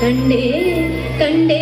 ಕಂಡೇ ಕಂಡೇ